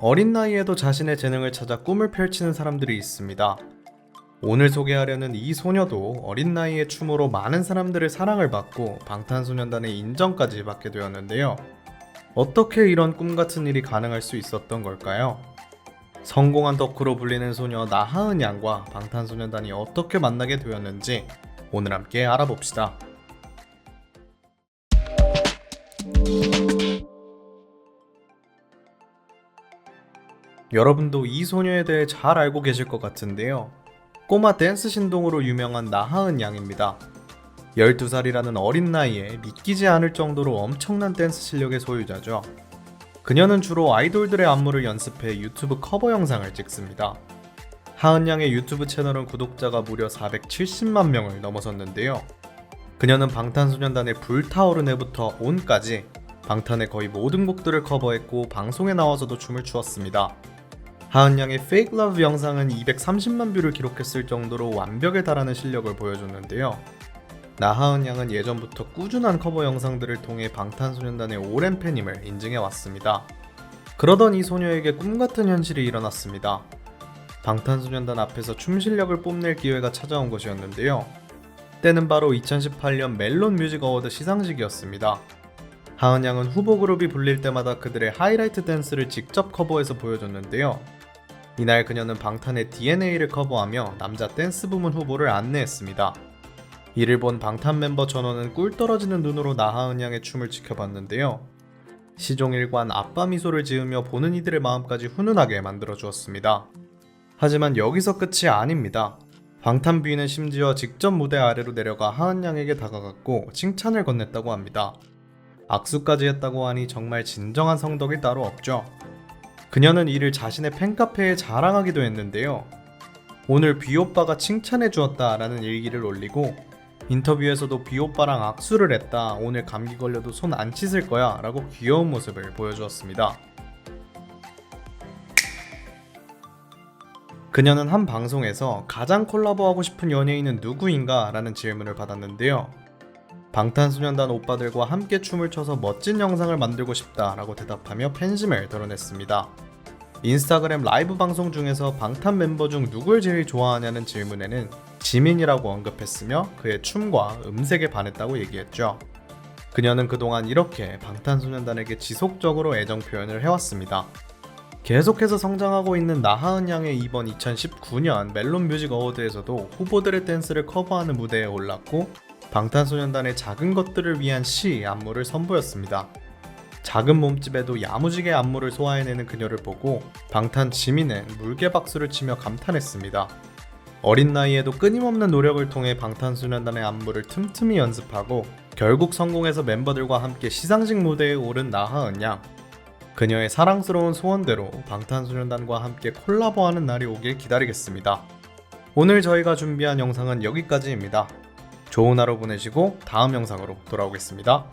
어린 나이에도 자신의 재능을 찾아 꿈을 펼치는 사람들이 있습니다. 오늘 소개하려는 이 소녀도 어린 나이에 춤으로 많은 사람들의 사랑을 받고 방탄소년단의 인정까지 받게 되었는데요. 어떻게 이런 꿈 같은 일이 가능할 수 있었던 걸까요? 성공한 덕후로 불리는 소녀 나하은 양과 방탄소년단이 어떻게 만나게 되었는지 오늘 함께 알아봅시다. 여러분도 이 소녀에 대해 잘 알고 계실 것 같은데요. 꼬마 댄스 신동으로 유명한 나하은 양입니다. 12살이라는 어린 나이에 믿기지 않을 정도로 엄청난 댄스 실력의 소유자죠. 그녀는 주로 아이돌들의 안무를 연습해 유튜브 커버 영상을 찍습니다. 하은 양의 유튜브 채널은 구독자가 무려 470만 명을 넘어섰는데요. 그녀는 방탄소년단의 불타오르네부터 온까지 방탄의 거의 모든 곡들을 커버했고 방송에 나와서도 춤을 추었습니다. 하은 양의 Fake Love 영상은 230만 뷰를 기록했을 정도로 완벽에 달하는 실력을 보여줬는데요. 나하은 양은 예전부터 꾸준한 커버 영상들을 통해 방탄소년단의 오랜 팬임을 인증해 왔습니다. 그러던 이 소녀에게 꿈같은 현실이 일어났습니다. 방탄소년단 앞에서 춤 실력을 뽐낼 기회가 찾아온 것이었는데요. 때는 바로 2018년 멜론 뮤직 어워드 시상식이었습니다. 하은 양은 후보 그룹이 불릴 때마다 그들의 하이라이트 댄스를 직접 커버해서 보여줬는데요. 이날 그녀는 방탄의 DNA를 커버하며 남자 댄스 부문 후보를 안내했습니다. 이를 본 방탄 멤버 전원은 꿀 떨어지는 눈으로 나하은 양의 춤을 지켜봤는데요. 시종일관 아빠 미소를 지으며 보는 이들의 마음까지 훈훈하게 만들어 주었습니다. 하지만 여기서 끝이 아닙니다. 방탄 뷰는 심지어 직접 무대 아래로 내려가 하은 양에게 다가갔고 칭찬을 건넸다고 합니다. 악수까지 했다고 하니 정말 진정한 성덕이 따로 없죠. 그녀는 이를 자신의 팬카페에 자랑하기도 했는데요. 오늘 비오빠가 칭찬해 주었다 라는 일기를 올리고 인터뷰에서도 비오빠랑 악수를 했다. 오늘 감기 걸려도 손 안 씻을 거야. 라고 귀여운 모습을 보여주었습니다. 그녀는 한 방송에서 가장 콜라보하고 싶은 연예인은 누구인가? 라는 질문을 받았는데요. 방탄소년단 오빠들과 함께 춤을 춰서 멋진 영상을 만들고 싶다라고 대답하며 팬심을 드러냈습니다. 인스타그램 라이브 방송 중에서 방탄 멤버 중 누굴 제일 좋아하냐는 질문에는 지민이라고 언급했으며 그의 춤과 음색에 반했다고 얘기했죠. 그녀는 그동안 이렇게 방탄소년단에게 지속적으로 애정 표현을 해왔습니다. 계속해서 성장하고 있는 나하은 양의 이번 2019년 멜론 뮤직 어워드에서도 후보들의 댄스를 커버하는 무대에 올랐고 방탄소년단의 작은 것들을 위한 시 안무를 선보였습니다. 작은 몸집에도 야무지게 안무를 소화해내는 그녀를 보고 방탄 지민은 물개 박수를 치며 감탄했습니다. 어린 나이에도 끊임없는 노력을 통해 방탄소년단의 안무를 틈틈이 연습하고 결국 성공해서 멤버들과 함께 시상식 무대에 오른 나하은 양. 그녀의 사랑스러운 소원대로 방탄소년단과 함께 콜라보하는 날이 오길 기다리겠습니다. 오늘 저희가 준비한 영상은 여기까지입니다. 좋은 하루 보내시고 다음 영상으로 돌아오겠습니다.